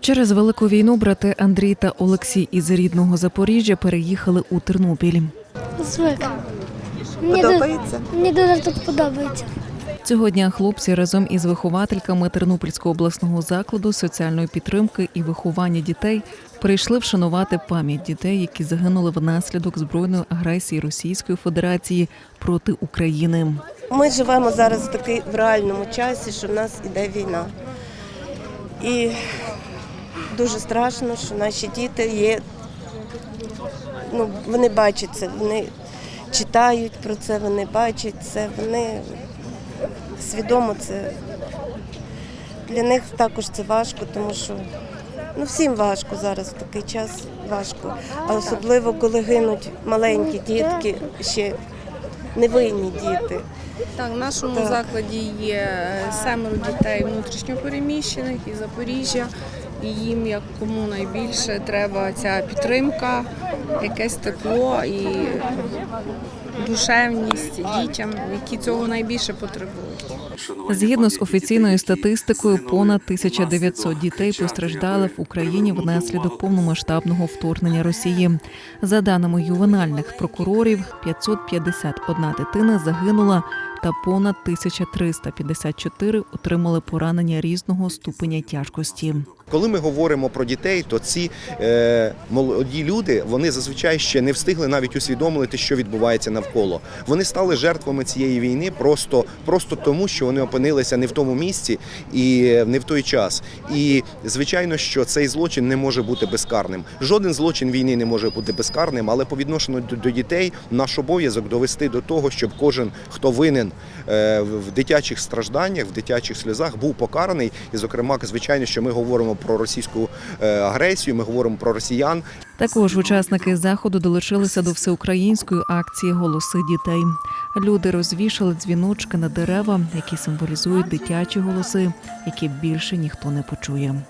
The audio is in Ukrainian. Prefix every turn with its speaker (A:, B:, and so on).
A: Через велику війну брати Андрій та Олексій із рідного Запоріжжя переїхали у Тернопіль.
B: Звик. Мені,
C: Подобається?
B: ду- мені дуже тут подобається.
A: Цього дня хлопці разом із виховательками Тернопільського обласного закладу соціальної підтримки і виховання дітей прийшли вшанувати пам'ять дітей, які загинули внаслідок збройної агресії Російської Федерації проти України.
C: Ми живемо зараз в такий в реальному часі, що в нас іде війна. І дуже страшно, що наші діти є. Ну, вони бачать це, вони читають про це, вони бачать це, вони свідомо це. Для них також це важко, тому що ну, всім важко зараз в такий час важко. А особливо коли гинуть маленькі дітки, ще невинні діти.
D: Так, в нашому
C: Так.
D: закладі є семеро дітей внутрішньопереміщених із Запоріжжя. І їм, як кому найбільше, треба ця підтримка, якесь тепло і душевність дітям, які цього найбільше потребують.
A: Згідно з офіційною статистикою, понад 1900 дітей постраждали в Україні внаслідок повномасштабного вторгнення Росії. За даними ювенальних прокурорів, 551 дитина загинула та понад 1354 отримали поранення різного ступеня тяжкості.
E: Коли ми говоримо про дітей, то ці е, молоді люди вони зазвичай ще не встигли навіть усвідомити, що відбувається навколо. Вони стали жертвами цієї війни просто, просто тому, що вони опинилися не в тому місці і не в той час. І звичайно, що цей злочин не може бути безкарним. Жоден злочин війни не може бути безкарним, але по відношенню до, дітей наш обов'язок довести до того, щоб кожен, хто винен е, в в дитячих стражданнях, в дитячих сльозах, був покараний. І, зокрема, звичайно, що ми говоримо про російську е, агресію, ми говоримо про росіян.
A: Також учасники заходу долучилися до всеукраїнської акції Голоси дітей. Люди розвішали дзвіночки на дерева, які символізують дитячі голоси, які більше ніхто не почує.